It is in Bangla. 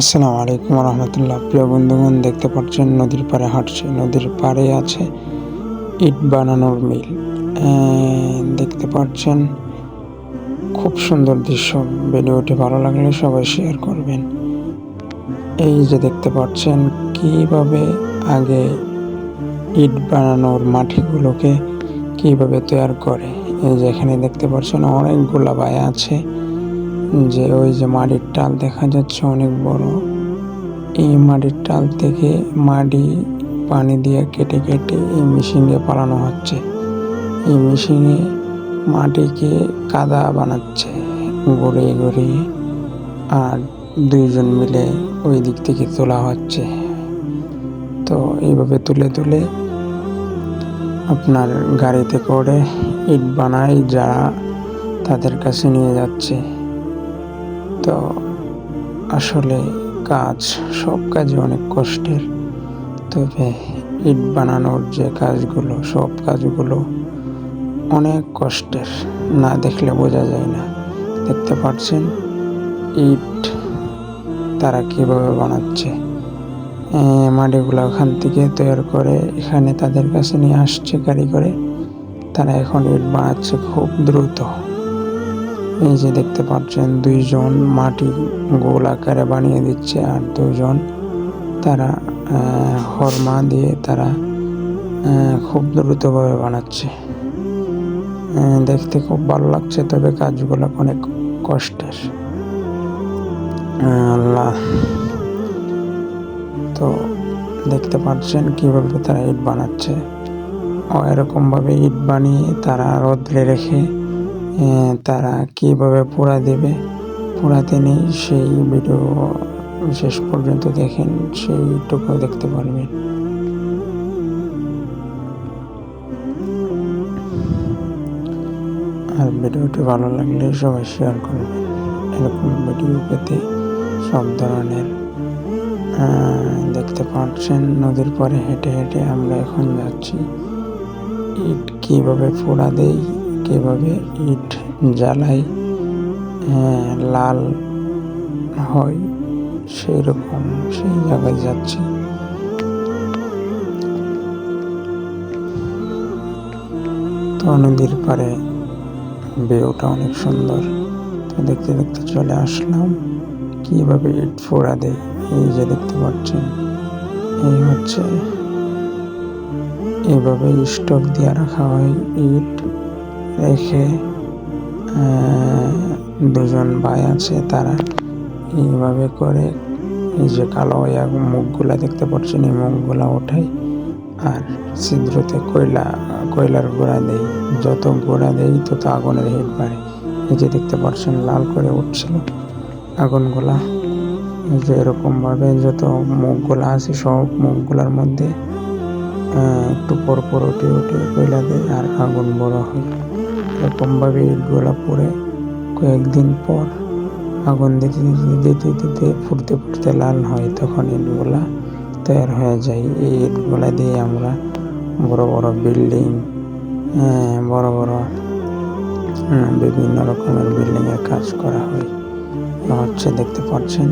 আসসালামু আলাইকুম রহমতুল্লাহ। প্রিয় বন্ধুগণ, দেখতে পাচ্ছেন নদীর পাড়ে হাঁটছে, নদীর পাড়ে আছে ইট বানানোর মিল। দেখতে পাচ্ছেন খুব সুন্দর দৃশ্য। ভিডিওটি ভালো লাগলে সবাই শেয়ার করবেন। এই যে দেখতে পাচ্ছেন কীভাবে আগে ইট বানানোর মাটিগুলোকে কীভাবে তৈরি করে। এই যে এখানে দেখতে পাচ্ছেন অনেকগুলা বায়া আছে। যে ওই যে মাটির টাল দেখা যাচ্ছে অনেক বড়। এই মাটির টাল থেকে মাটি পানি দিয়ে কেটে কেটে এই মেশিনে পালানো হচ্ছে। এই মেশিনে মাটিকে কাদা বানাচ্ছে গড়িয়ে গড়িয়ে আর দুইজন মিলে ওই দিক থেকে তোলা হচ্ছে। তো এইভাবে তুলে তুলে আপনার গাড়িতে করে ইট বানায় যারা তাদের কাছে নিয়ে যাচ্ছে। তো আসলে কাজ, সব কাজই অনেক কষ্টের। তবে ইট বানানোর যে কাজগুলো, সব কাজগুলো অনেক কষ্টের, না দেখলে বোঝা যায় না। দেখতে পাচ্ছেন, ইট তারা কীভাবে বানাচ্ছে। মাটিগুলো ওখান থেকে তৈরি করে এখানে তাদের কাছে নিয়ে আসছে গাড়ি করে। তারা এখন ইট বানাচ্ছে খুব দ্রুত। এই যে দেখতে পাচ্ছেন, দুইজন মাটি গোল আকারে বানিয়ে দিচ্ছে আর দুজন তারা হরমা দিয়ে তারা খুব দ্রুতভাবে বানাচ্ছে। দেখতে খুব ভালো লাগছে, তবে কাজগুলো অনেক কষ্টের। আল্লাহ। তো দেখতে পাচ্ছেন কীভাবে তারা ইট বানাচ্ছে। এরকমভাবে ইট বানিয়ে তারা রোদ্রে রেখে তারা কীভাবে পোড়া দেবে? পোড়াতে নেই, সেই ভিডিও শেষ পর্যন্ত দেখেন সেইটুকু দেখতে পারবেন। আর ভিডিওটি ভালো লাগলে সবাই শেয়ার করবেন। এরকম ভিডিও পেতে সব ধরনের দেখতে পাচ্ছেন, নদীর পরে হেঁটে হেঁটে আমরা এখন যাচ্ছি। ইট কীভাবে পোড়া দেই কীভাবে ইট জ্বালাই আহ, লাল হয় সেই রকম সেই জায়গায় যাচ্ছি। তো নদীর পারে ভিউটা অনেক সুন্দর। তো দেখতে দেখতে চলে আসলাম। কীভাবে ইট ফোড়া দেয় এই যে দেখতে পাচ্ছেন। এই হচ্ছে এভাবে স্টক দিয়ে রাখা হয় ইট। রেখে দুজন ভাই আছে, তারা এইভাবে করে এই যে কালো এক মুখগুলা দেখতে পাচ্ছেন, এই মুখগুলা ওঠাই আর ছিদ্রতে কয়লা, কয়লার গোড়া দেয়। যত গোড়া দেয়, তত আগুনের হেড বাড়ে। এই যে দেখতে পাচ্ছেন, লাল করে উঠছিল আগুনগুলা। এই যে এরকমভাবে যত মুখগুলা আছে, সব মুখগুলার মধ্যে একটু পর পর উঠে উঠে কয়লা দেয় আর আগুন বড় হয়। এরকমভাবে ইটগুলা পরে কয়েকদিন পর আগুন দিতে দিতে দিতে ফুটতে ফুটতে লাল হয় তখন ইটগুলা তৈরি হয়ে যায়। এই ইটগুলা দিয়ে আমরা বড় বড় বিল্ডিং বড় বড় উম, বিভিন্ন রকমের বিল্ডিংয়ের কাজ করা হয়। হচ্ছে দেখতে পাচ্ছেন